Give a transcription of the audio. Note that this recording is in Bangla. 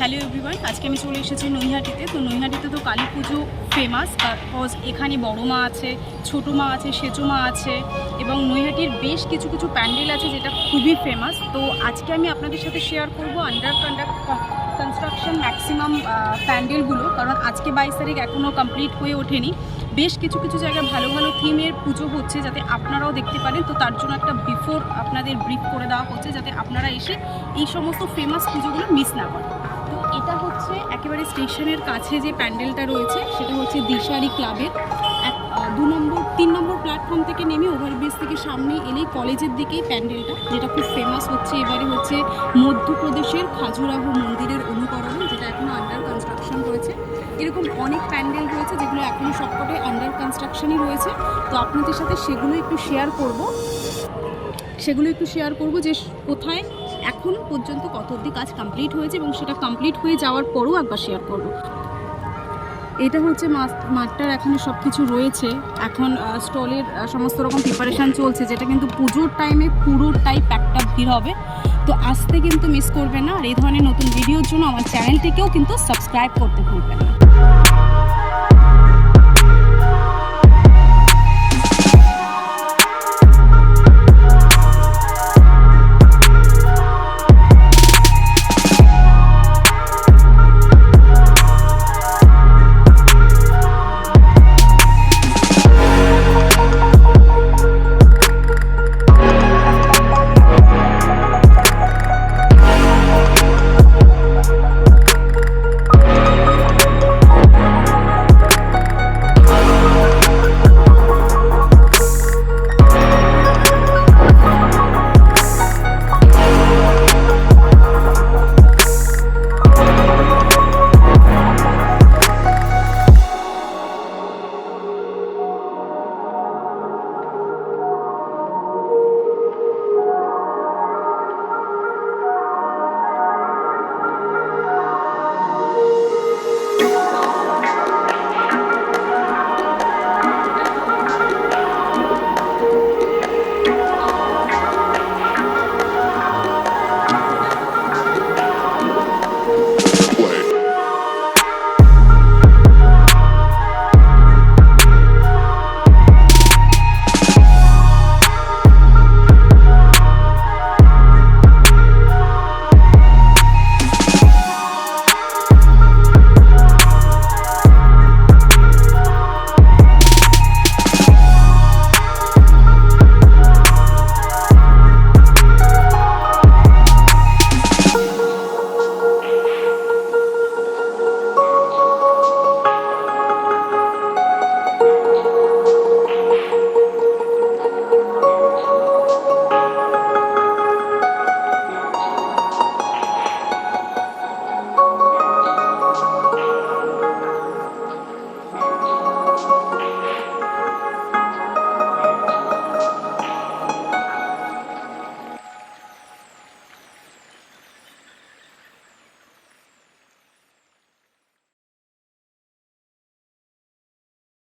হ্যালো এভরিওয়ান, আজকে আমি চলে এসেছি নৈহাটিতে। তো নৈহাটিতে তো কালী পুজো ফেমাস বিকজ এখানে বড় মা আছে, ছোটো মা আছে সেচো মা আছে, এবং নৈহাটির বেশ কিছু কিছু প্যান্ডেল আছে যেটা খুবই ফেমাস তো আজকে আমি আপনাদের সাথে শেয়ার করব আন্ডার কন্ডাক্ট কনস্ট্রাকশন ম্যাক্সিমাম প্যান্ডেলগুলো, কারণ আজকে বাইশ তারিখ এখনও কমপ্লিট হয়ে ওঠেনি। বেশ কিছু কিছু জায়গায় ভালো ভালো থিমের পুজো হচ্ছে যাতে আপনারাও দেখতে পারেন। তো তার জন্য একটা বিফোর আপনাদের ব্রিফ করে দেওয়া হচ্ছে যাতে আপনারা এসে এই সমস্ত ফেমাস পুজোগুলো মিস না করেন। তো এটা হচ্ছে একেবারে স্টেশনের কাছে যে প্যান্ডেলটা রয়েছে, সেটা হচ্ছে দিশারি ক্লাবের এক দু নম্বর, তিন নম্বর প্ল্যাটফর্ম থেকে নেমে ওভারব্রিজ থেকে সামনে এলেই কলেজের দিকেই প্যান্ডেলটা, যেটা খুব ফেমাস হচ্ছে। এবারে হচ্ছে মধ্যপ্রদেশের খাজুরাহ মন্দিরের অনুকরণে এরকম অনেক প্যান্ডেল রয়েছে যেগুলো এখনও সবকটাই আন্ডার কনস্ট্রাকশনই রয়েছে। তো আপনাদের সাথে সেগুলো একটু শেয়ার করব। সেগুলো একটু শেয়ার করব যে কোথায় এখন পর্যন্ত কত অবধি কাজ কমপ্লিট হয়েছে এবং সেটা কমপ্লিট হয়ে যাওয়ার পরও একবার শেয়ার করব। এটা হচ্ছে মাঠটার এখানে সব কিছু রয়েছে। এখন স্টলের সমস্ত রকম প্রিপারেশান চলছে, যেটা কিন্তু পুজোর টাইমে পুরোটাই প্যাকটা ভিড় হবে। তো আসতে কিন্তু মিস করবে না। আর এই ধরনের নতুন ভিডিওর জন্য আমার চ্যানেলটিকেও কিন্তু সাবস্ক্রাইব করতে ভুলবে না।